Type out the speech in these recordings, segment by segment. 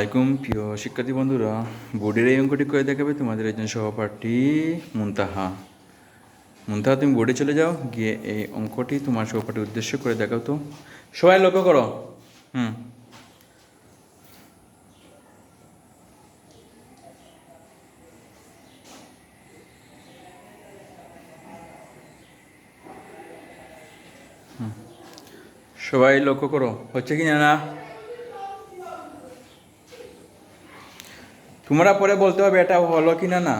আলাইকুম, প্রিয় শিক্ষার্থী বন্ধুরা। বোর্ডের এই অঙ্কটি করে দেখাবে তোমাদের একজন সহপাঠী, মুনতাহা। মুনতাহা, তুমি বোর্ডে চলে যাও, গিয়ে এই অঙ্কটি তোমার সহপাঠীর উদ্দেশ্য করে দেখাও তো। সবাই লক্ষ্য করো। হুম। সবাই লক্ষ্য করো, হচ্ছে কি না? তোমরা পরে বলতে হবে এটা হলো কি না। না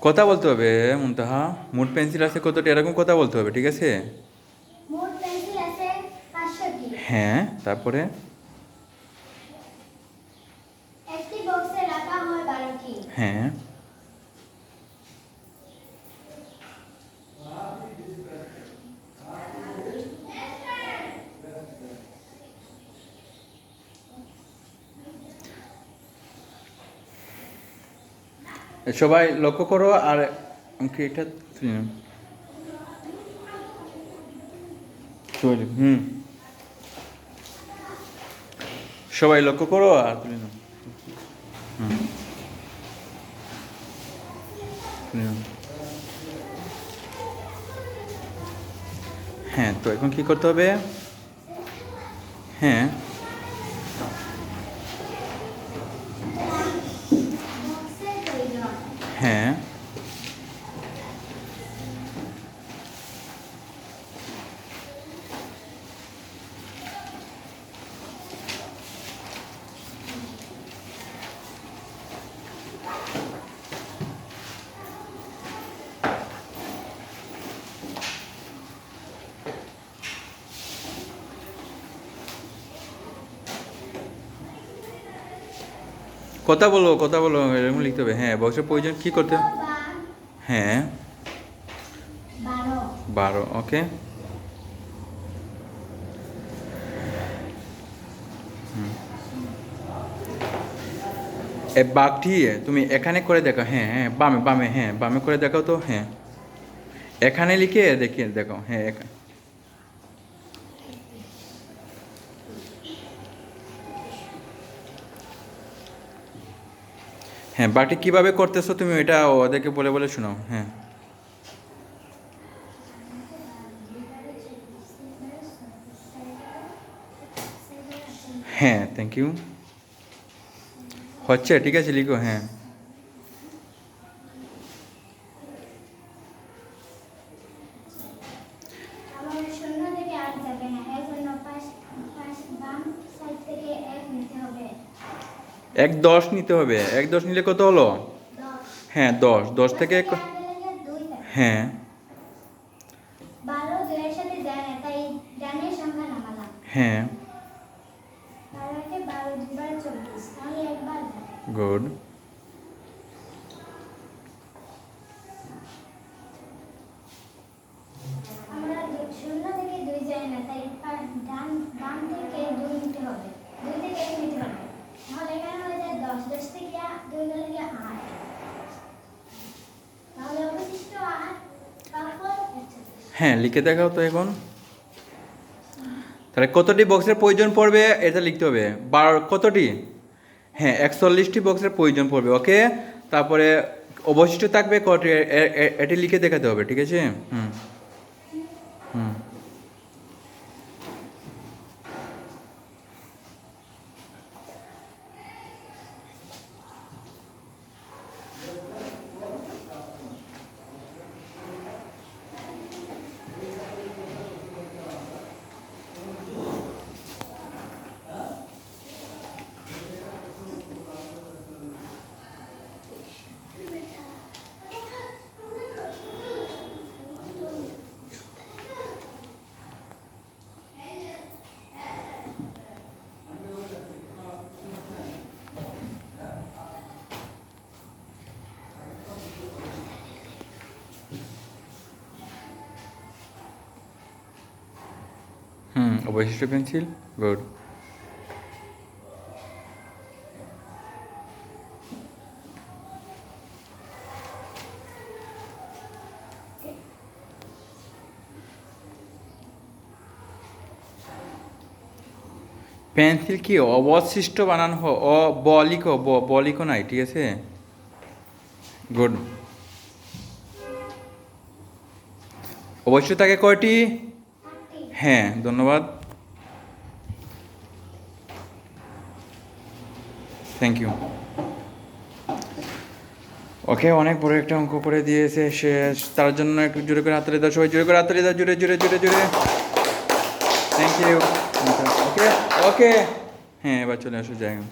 কথা বলতে হবে মুনতাহা। মুড পেন্সিল আছে কতটা? এরকম কথা বলতে হবে ঠিক আছে? হ্যাঁ তারপরে? হয়। সবাই লক্ষ্য করো, আর আমাকে এটা হুম। সবাই লক্ষ্য করো, আর তুলে। হ্যাঁ তো এখন কি করতে হবে? হ্যাঁ বক্সের প্রয়োজন হ্যাঁ কথা বলো কথা বলো এরকম লিখতে হবে। হ্যাঁ বক্সের প্রয়োজন, কি করতে হ্যাঁ। বারো, ওকে। বাঘটি, তুমি এখানে করে দেখো। হ্যাঁ হ্যাঁ বামে বামে হ্যাঁ বামে করে দেখাও তো হ্যাঁ। এখানে লিখে দেখিয়ে, দেখো। হ্যাঁ এখা- হ্যাঁ বাঘটি কীভাবে করতেছো তুমি এটা ওদেরকে বলে বলে শোনাও হ্যাঁ। হ্যাঁ থ্যাংক ইউ হচ্ছে, ঠিক আছে, লিখো হ্যাঁ। না এর জন্য পাশ পাশ বাম সাইড থেকে এক নিতে হবে এক দশ নিতে হবে। এক দশ নিলে কত হলো? হ্যাঁ দশ। দশ থেকে দশ ক- আগে লেগে দুই থাকে। হ্যাঁ। হ্যাঁ। গুড আমরা দু- শূন্য থেকে দুই যাই না তাই পা- ডান বাম থেকে দুই নিতে হবে দুই থেকে এক নিতে হবে তাহলে এখানে হয়ে যায় দশ দশ থেকে আ- দুই গেলে গিয়ে আট তাহলে অবশিষ্ট আট তারপর একচল্লিশ হ্যাঁ লিখে দেখাও তো এখন। তাহলে কতটি বক্সের প্রয়োজন পড়বে, এটা লিখতে হবে। বারো, কতটি? হ্যাঁ একচল্লিশটি বক্সের প্রয়োজন পড়বে ওকে তারপরে অবশিষ্ট থাকবে কটি এটি লিখে দেখাতে হবে, ঠিক আছে? হুম। Mm, অবশিষ্ট পেন্সিল গুড। পেন্সিল কি অবশিষ্ট বানানো হয় অ ব, বলিক ব নাই, ঠিক আছে? গুড। অবশ্য তাকে কয়টি? হ্যাঁ ধন্যবাদ। থ্যাংক ইউ ওকে অনেক বড় একটা অঙ্ক করে দিয়েছে, সে তার জন্য একটু জোরে করে হাততালি দাও, সবাই জোরে করে হাততালি দাও, জোরে জোরে জোরে জোরে। থ্যাংক ইউ ওকে ওকে হ্যাঁ এবার চলে আসো, জায়গা।